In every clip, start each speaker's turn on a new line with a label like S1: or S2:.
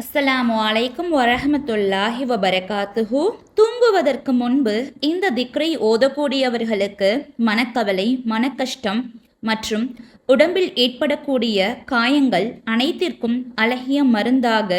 S1: அஸ்ஸலாமு அலைக்கும் வரஹமத்துல்லாஹி வபரகாத்துஹு. தூங்குவதற்கு முன்பு இந்த திக்ரை ஓதக்கூடியவர்களுக்கு மனக்கவலை மனக்கஷ்டம் மற்றும் உடம்பில் ஏற்படக்கூடிய காயங்கள் அனைத்திற்கும் அழகிய மருந்தாக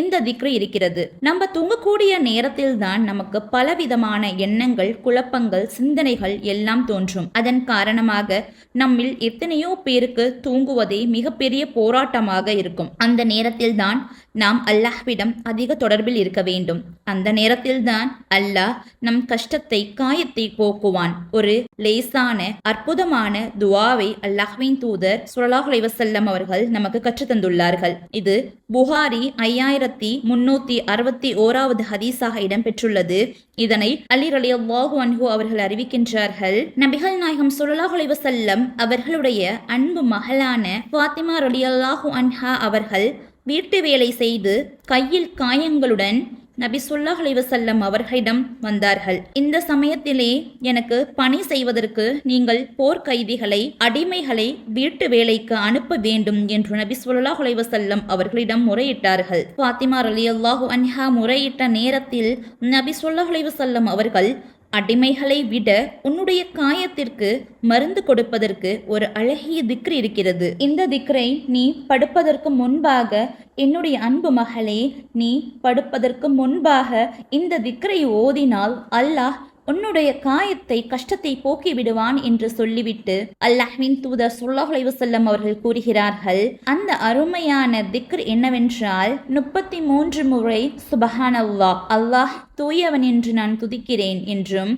S1: இந்த திக்ரு இருக்கிறது. நம்ம தூங்கக்கூடிய நேரத்தில் தான் நமக்கு பலவிதமான எண்ணங்கள் குழப்பங்கள் சிந்தனைகள் எல்லாம் தோன்றும். அதன் காரணமாக நம்மில் எத்தனையோ பேருக்கு தூங்குவதே மிகப்பெரிய போராட்டமாக இருக்கும். அந்த நேரத்தில் தான் நாம் அல்லாஹ்விடம் அதிக தொடர்பில் இருக்க வேண்டும். அந்த நேரத்தில் தான் அல்லாஹ் நம் கஷ்டத்தை காயத்தை போக்குவான். ஒரு லேசான அற்புதமான துவாவை அல்லாஹ்வின் தூதர் சுல்லாஹ் அலைவசல்லம் அவர்கள் நமக்கு கற்றுத்தந்துள்ளார்கள் இது புகாரி ஐயாயிரத்தி முன்னூத்தி அறுபத்தி ஓராவது ஹதீஸாக இடம்பெற்றுள்ளது. இதனை அலி அலி அல்லாஹு அன்ஹு அவர்கள் அறிவிக்கின்றார்கள். நபிகள் நாயகம் சுல்லாஹ் அலைவசல்லம் அவர்களுடைய அன்பு மகளான ஃபாத்திமா ரலி அல்லாஹு அன்ஹா அவர்கள் வீட்டு வேலை செய்து கையில் காயங்களுடன் நபி சொல்லாஹ் அலைவசல்லம் அவர்களிடம் வந்தார்கள். இந்த சமயத்திலே எனக்கு பணி செய்வதற்கு நீங்கள் போர்க்கைதிகளை அடிமைகளை வீட்டு வேலைக்கு அனுப்ப வேண்டும் என்று நபி சொல்லாஹ் அலைவசல்லம் அவர்களிடம் முறையிட்டார்கள். பாத்திமார் அலி அல்லாஹு அன்ஹா முறையிட்ட நேரத்தில் நபி சொல்லாஹ் அலைவசல்லம் அவர்கள் அடிமைகளை விட உன்னுடைய காயத்திற்கு மருந்து கொடுப்பதற்கு ஒரு அழகிய திக்ரு இருக்கிறது. இந்த திக்ரை நீ படுப்பதற்கு முன்பாக என்னுடைய அன்பு மகளே நீ படுப்பதற்கு முன்பாக இந்த திக்ரை ஓதினால் அல்லாஹ் உன்னுடைய காயத்தை கஷ்டத்தை போக்கி விடுவான் என்று சொல்லிவிட்டு அல்லாஹ்வின் தூதர் சுல்லாஹலை வசல்லம் அவர்கள் கூறுகிறார்கள் அந்த அருமையான திக்ர் என்னவென்றால் முப்பத்தி மூன்று முறை சுபஹான் அல்லாஹ் அல்லாஹ் தூயவன் என்று நான் துதிக்கிறேன் என்றும்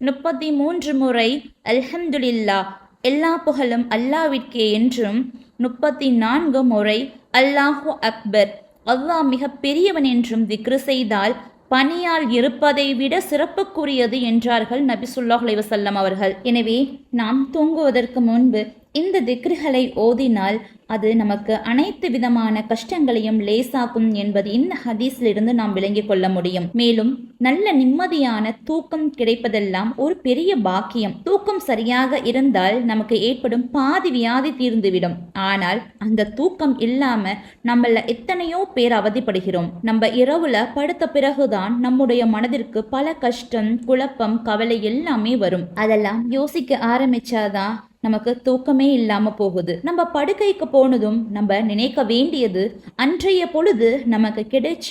S1: முப்பத்தி மூன்று முறை அல்ஹம்துலில்லா எல்லா புகழும் அல்லாவிற்கே என்றும் முப்பத்தி நான்கு முறை அல்லாஹு அக்பர் அல்லாஹ் மிக பெரியவன் என்றும் திக்ரு செய்தால் பணியால் இருப்பதை விட சிறப்புக்குரியது என்றார்கள் நபிசுல்லாஹ் அலைவசல்லம் அவர்கள். எனவே நாம் தூங்குவதற்கு முன்பு இந்த திக்ருகளை ஓதினால் அது நமக்கு அனைத்து விதமான கஷ்டங்களையும் லேசாக்கும் என்பது இந்த ஹதீஸிலிருந்து நாம் விளங்கிக் கொள்ள முடியும். மேலும் நல்ல நிம்மதியான தூக்கம் கிடைப்பதெல்லாம் ஒரு பெரிய பாக்கியம். தூக்கம் சரியாக இருந்தால் நமக்கு ஏற்படும் பாதி வியாதி தீர்ந்துவிடும். ஆனால் அந்த தூக்கம் இல்லாம நம்மள எத்தனையோ பேர் அவதிப்படுகிறோம். நம்ம இரவுல படுத்த பிறகுதான் நம்முடைய மனதிற்கு பல கஷ்டம் குழப்பம் கவலை எல்லாமே வரும். அதெல்லாம் யோசிக்க ஆரம்பிச்சாதான் நமக்கு தூக்கமே இல்லாம போகுது. நம்ம படுக்கைக்கு போனதும் நம்ம நினைக்க வேண்டியது அன்றைய பொழுது நமக்கு கிடைச்ச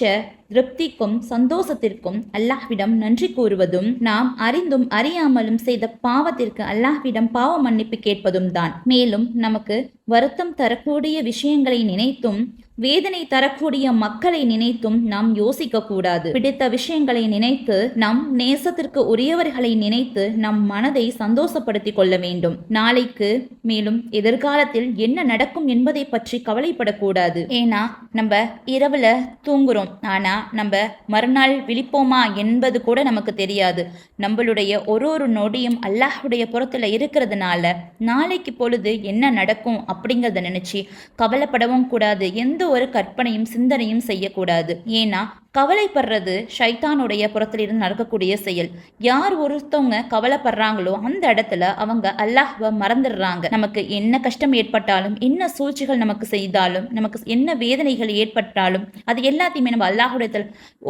S1: திருப்திக்கும் சந்தோஷத்திற்கும் அல்லாஹ்விடம் நன்றி கூறுவதும் நாம் அறிந்தும் அறியாமலும் செய்த பாவத்திற்கு அல்லாஹ்விடம் பாவ மன்னிப்பு கேட்பதும் தான். மேலும் நமக்கு வருத்தம் தரக்கூடிய விஷயங்களை நினைத்தும் வேதனை தரக்கூடிய மக்களை நினைத்தும் நாம் யோசிக்க கூடாது பிடித்த விஷயங்களை நினைத்து நம் நேசத்திற்கு உரியவர்களை நினைத்து நம் மனதை சந்தோஷப்படுத்திக் கொள்ள வேண்டும். நாளைக்கு மேலும் எதிர்காலத்தில் என்ன நடக்கும் என்பதை பற்றி கவலைப்படக்கூடாது. ஏன்னா நம்ம இரவுல தூங்குறோம். ஆனா நம்ம மறுநாள் விழிப்போமா என்பது கூட நமக்கு தெரியாது. நம்மளுடைய ஒரு ஒரு நொடியும் அல்லாஹுடைய புறத்துல இருக்கிறதுனால நாளைக்கு பொழுது என்ன நடக்கும் அப்படிங்கிறத நினைச்சு கவலைப்படவும் கூடாது. எந்த ஒரு கற்பனையும் சிந்தனையும் செய்யக்கூடாது. ஏன்னா கவலைப்படுறது ஷைத்தானுடைய புறத்திலிருந்து நடக்கக்கூடிய செயல். யார் ஒருத்தவங்க கவலைப்படுறாங்களோ அந்த இடத்துல அவங்க அல்லாஹ்வை மறந்துடுறாங்க. நமக்கு என்ன கஷ்டம் ஏற்பட்டாலும் என்ன சூழ்ச்சிகள் நமக்கு செய்தாலும் நமக்கு என்ன வேதனைகள் ஏற்பட்டாலும் அது எல்லாத்தையுமே நம்ம அல்லாஹுடைய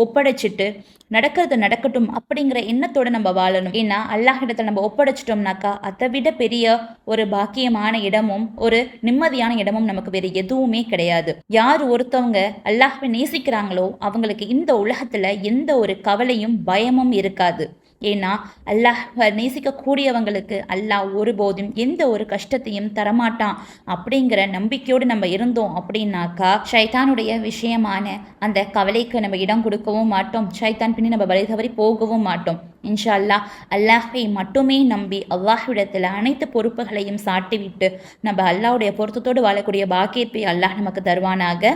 S1: ஒப்படைச்சிட்டு நடக்கிறது நடக்கட்டும் அப்படிங்கிற எண்ணத்தோட நம்ம வாழணும். ஏன்னா அல்லாஹிடத்தில் நம்ம ஒப்படைச்சிட்டோம்னாக்கா அதை விட பெரிய ஒரு பாக்கியமான இடமும் ஒரு நிம்மதியான இடமும் நமக்கு வேறு எதுவுமே கிடையாது. யார் ஒருத்தவங்க அல்லாஹ்வை நேசிக்கிறாங்களோ அவங்களுக்கு இந்த உலகத்துல எந்த ஒரு கவலையும் பயமும் இருக்காது. ஏன்னா அல்லாஹ் நேசிக்கக்கூடியவங்களுக்கு அல்லாஹ் ஒருபோதும் எந்த ஒரு கஷ்டத்தையும் தரமாட்டான். அப்படிங்கிற நம்பிக்கையோடு நம்ம இருந்தோம் அப்படின்னாக்கா ஷைத்தானுடைய விஷயமான அந்த கவலைக்கு நம்ம இடம் கொடுக்கவும் மாட்டோம். ஷைத்தான் பின்னி நம்ம வழி தவறி போகவும் மாட்டோம். இன்ஷா அல்லாஹ் அல்லாஹை மட்டுமே நம்பி அல்லாஹ்விடத்தில் அனைத்து பொறுப்புகளையும் சாட்டிவிட்டு நம்ம அல்லாஹுடைய பொருத்தத்தோடு வாழக்கூடிய பாக்கியத்தை அல்லாஹ் நமக்கு தருவானாக.